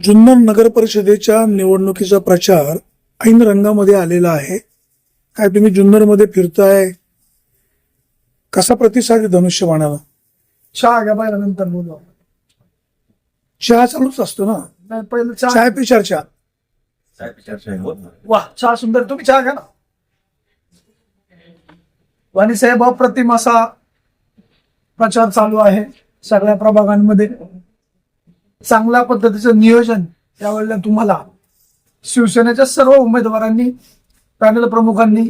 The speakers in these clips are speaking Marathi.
जुन्नर नगर परिषदेच्या निवडणुकीचा प्रचार ऐन रंगामध्ये आलेला आहे. काय तुम्ही जुन्नरमध्ये फिरताय? कसा प्रतिसाद धनुष्यबाणाला? चहा घ्या पाहिजे नंतर बोलू आपण. चहा चालूच असतो ना? नाही पहिलं चहा. चाय पे चर्चा वा चहा सुंदर. तुम्ही चहा घ्या ना. वाणी साहेब अप्रतिम असा प्रचार चालू आहे सगळ्या प्रभागांमध्ये. चांगल्या पद्धतीचं नियोजन यावेळेला तुम्हाला शिवसेनेच्या सर्व उमेदवारांनी पॅनल प्रमुखांनी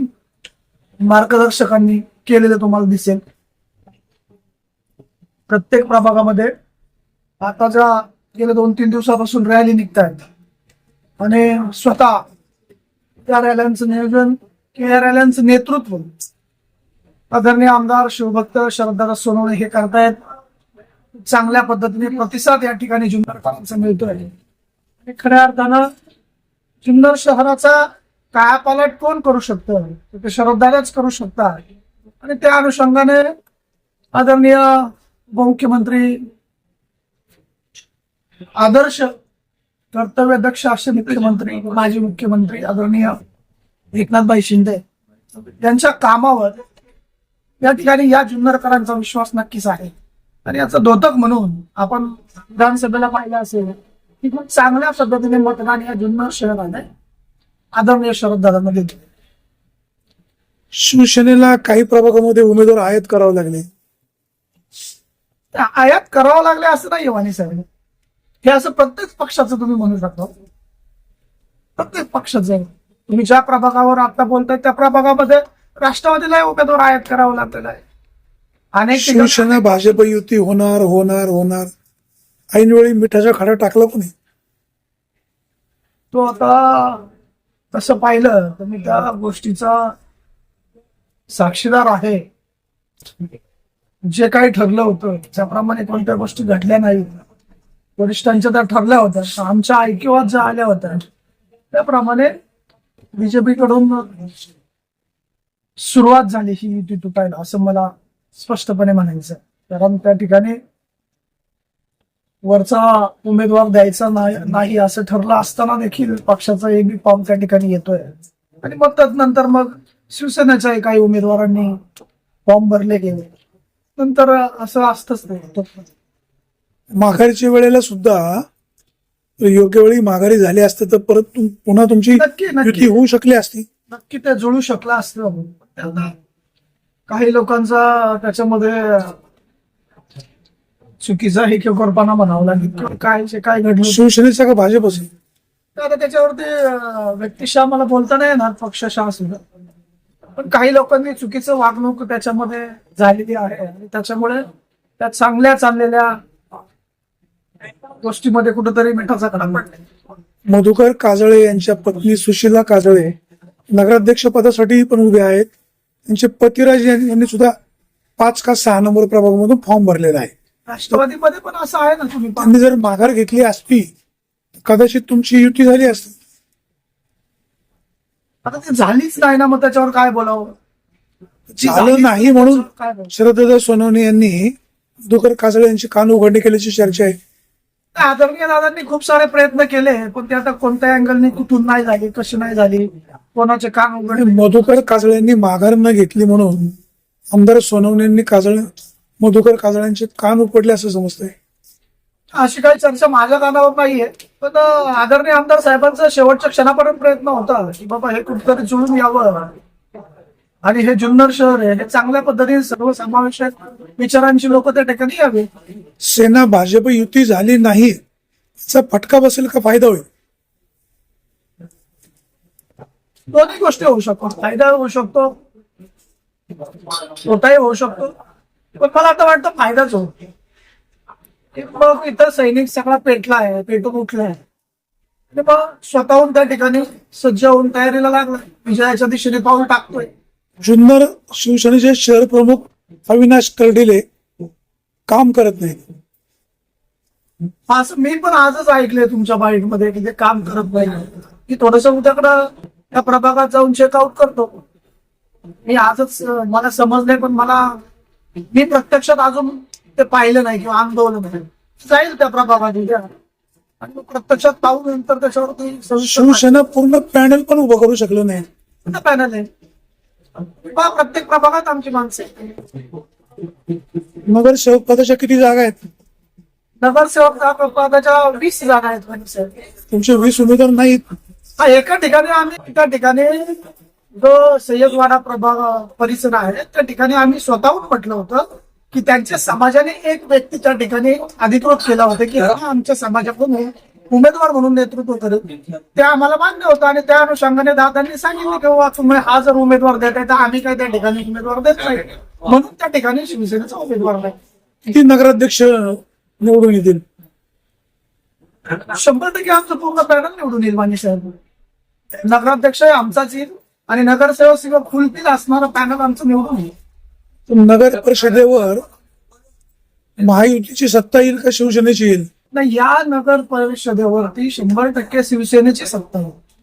मार्गदर्शकांनी केलेलं तुम्हाला दिसेल. प्रत्येक प्रभागामध्ये आताच्या गेल्या दोन तीन दिवसापासून रॅली निघतायत आणि स्वतः त्या रॅल्यांचं नियोजन या रॅल्यांचं नेतृत्व आदरणीय आमदार शिवभक्त शरददादा सोनवणे हे करतायत. चांगल्या पद्धतीने प्रतिसाद या ठिकाणी जुन्नरकरांचा मिळतोय. आणि खऱ्या अर्थानं जुन्नर शहराचा कायापालट कोण करू शकतं? ते शरददादाच करू शकतात. आणि त्या अनुषंगाने आदरणीय उपमुख्यमंत्री आदर्श कर्तव्यदक्ष असे मुख्यमंत्री माजी मुख्यमंत्री आदरणीय एकनाथभाई शिंदे यांच्या कामावर या ठिकाणी या जुन्नरकरांचा विश्वास नक्कीच आहे. आणि याचं द्योतक म्हणून आपण विधानसभेला पाहिलं असेल की खूप चांगल्या पद्धतीने मतदान या जुन्नर शहराने आदरणीय शरद दादांमध्ये दिले. शिवसेनेला काही प्रभागामध्ये उमेदवार आयात करावे लागले आयात करावं लागले असं नाही वाणी साहेब हे असं प्रत्येक पक्षाचं तुम्ही म्हणू शकता प्रत्येक पक्षाचं. तुम्ही ज्या प्रभागावर आता बोलताय त्या प्रभागामध्ये राष्ट्रवादीला उमेदवार आयात करावं लागलेला आहे अनेक शिवसेना भाजप युती होणार होणार होणार. ऐनवेळी मिठाचा खडा टाकला कोणी? तो आता तसं पाहिलं तर मी त्या गोष्टीचा साक्षीदार आहे. जे काही ठरलं होतं त्याप्रमाणे कोणत्या गोष्टी घडल्या नाही वरिष्ठांच्या त्या ठरल्या होत्या आमच्या ऐकिवात ज्या आल्या होत्या त्याप्रमाणे बीजेपी कडून सुरुवात झाली ही युती तुटायला असं मला स्पष्टपणे म्हणायचं. कारण त्या ठिकाणी वरचा उमेदवार द्यायचा नाही असं ठरलं असताना देखील पक्षाचा एक बी फॉर्म त्या ठिकाणी येतोय. आणि मग त्यानंतर मग शिवसेनेच्याही काही उमेदवारांनी फॉर्म भरले गेले. नंतर असं असतच नाही माघारीच्या वेळेला सुद्धा योग्य वेळी माघारी झाली असते तर परत पुन्हा तुमची होऊ शकली असती. नक्की ते जुळू शकलं असतं. त्यांना काही लोकांचा त्याच्यामध्ये चुकीचा हे किंवा म्हणावं लागेल. काय काय घडलं शिवसेनेचा का भाजप असेल? आता त्याच्यावरती व्यक्तिशः मला बोलता नाही येणार पक्षशः सुद्धा. पण काही लोकांनी चुकीचं वागणूक त्याच्यामध्ये झालेली आहे. आणि त्याच्यामुळे त्या चांगल्या चाललेल्या गोष्टीमध्ये कुठेतरी मिठाचा कडा पडला. मधुकर काजळे यांच्या पत्नी सुशीला काजळे नगराध्यक्ष पदासाठी पण उभे आहेत. त्यांचे पतिराज यांनी सुद्धा पाच का सहा नंबर प्रभागामधून फॉर्म भरलेला आहे राष्ट्रवादीमध्ये पण असं आहे ना तुम्ही. त्यांनी जर माघार घेतली असती कदाचित तुमची युती झाली असती आता ती झालीच नाही ना मग त्याच्यावर काय बोलावं झालं नाही म्हणून काय बोलावं? शरददादा सोनवणे यांनी मधुकर काजळे यांची कान उघडणी केल्याची चर्चा आहे आदरणीय दादांनी खूप सारे प्रयत्न केले पण ते आता कोणत्या अँगलने कुठून नाही झाली कशी नाही झाली कोणाचे कान आणि उघडले मधुकर काजळे यांनी माघार न घेतली म्हणून आमदार सोनवणे यांनी काजळे मधुकर काजळ्यांचे कान उपडले असं समजतंय. अशी काही चर्चा माझ्या कानावर नाहीये पण आदरणीय आमदार साहेबांचा शेवटच्या क्षणापर्यंत प्रयत्न होता की बाबा हे कुठेतरी जुळून यावं. आणि हे जुन्नर शहर आहे हे चांगल्या पद्धतीने सर्वसमावेशक विचारांची लोक त्या ठिकाणी यावी. सेना भाजप युती झाली नाही याचा फटका बसेल का फायदा होईल? दोन्ही गोष्टी होऊ शकतात फायदा होऊ शकतो तोटाही होऊ शकतो. पण मला आता वाटतं फायदाच होतो मग इथं सैनिक सगळा पेटला आहे पेटून उठलाय आणि मग स्वतःहून त्या ठिकाणी सज्ज होऊन तयारीला लागला. विजयाच्या दिशेने पाऊल टाकतोय. जुन्नर शिवसेनेचे शहर प्रमुख अविनाश कर्डिले काम करत नाहीत. असं मी पण आजच ऐकलंय तुमच्या बाईकमध्ये की ते काम करत नाही की थोडस उद्याकडं त्या प्रभागात जाऊन चेकआउट करतो. मी आजच मला समजलंय पण मला मी प्रत्यक्षात अजून ते पाहिलं नाही किंवा अनुभवलं नाही. जाईल त्या प्रभागात उद्या आणि मग प्रत्यक्षात पाहून नंतर त्याच्यावरती सविस्तर शिवसेना पूर्ण पॅनल पण उभं करू शकलं नाही. पॅनल आहे. प्रत्येक प्रभागात आमची माणसं. नगरसेवक पदाच्या किती जागा आहेत नगरसेवक पदाच्या वीस जागा आहेत म्हणजे. तुमचे वीस उमेदवार नाहीत हा एका ठिकाणी आम्ही एका ठिकाणी जो सय्यदवाडा प्रभाग परिसर आहे त्या ठिकाणी आम्ही स्वतःहून म्हटलं होतं की त्यांच्या समाजाने एक व्यक्ती त्या ठिकाणी अधिकृत केला होता की हा आमच्या समाजाकडून उमेदवार म्हणून नेतृत्व करेल ते आम्हाला मान्य होतं आणि त्या अनुषंगाने दादांनी सांगितलं की बाबा तुम्ही हा जर उमेदवार देत आहे तर आम्ही काय त्या ठिकाणी उमेदवार देत नाही. म्हणून त्या ठिकाणी शिवसेनेचा उमेदवार नाही किती नगराध्यक्ष निवडून येतील. शंभर टक्के आमचं पूर्ण पॅनल निवडून येईल माने साहेब. नगराध्यक्ष आमचाच येईल आणि नगरसेवक किंवा खुलतील असणारं पॅनल आमचं निवडून येईल. नगर परिषदेवर महायुतीची सत्ता येईल का शिवसेनेची येईल? ना या नगर परिषदेवरती शंभर टक्के शिवसेनेची सत्ता होती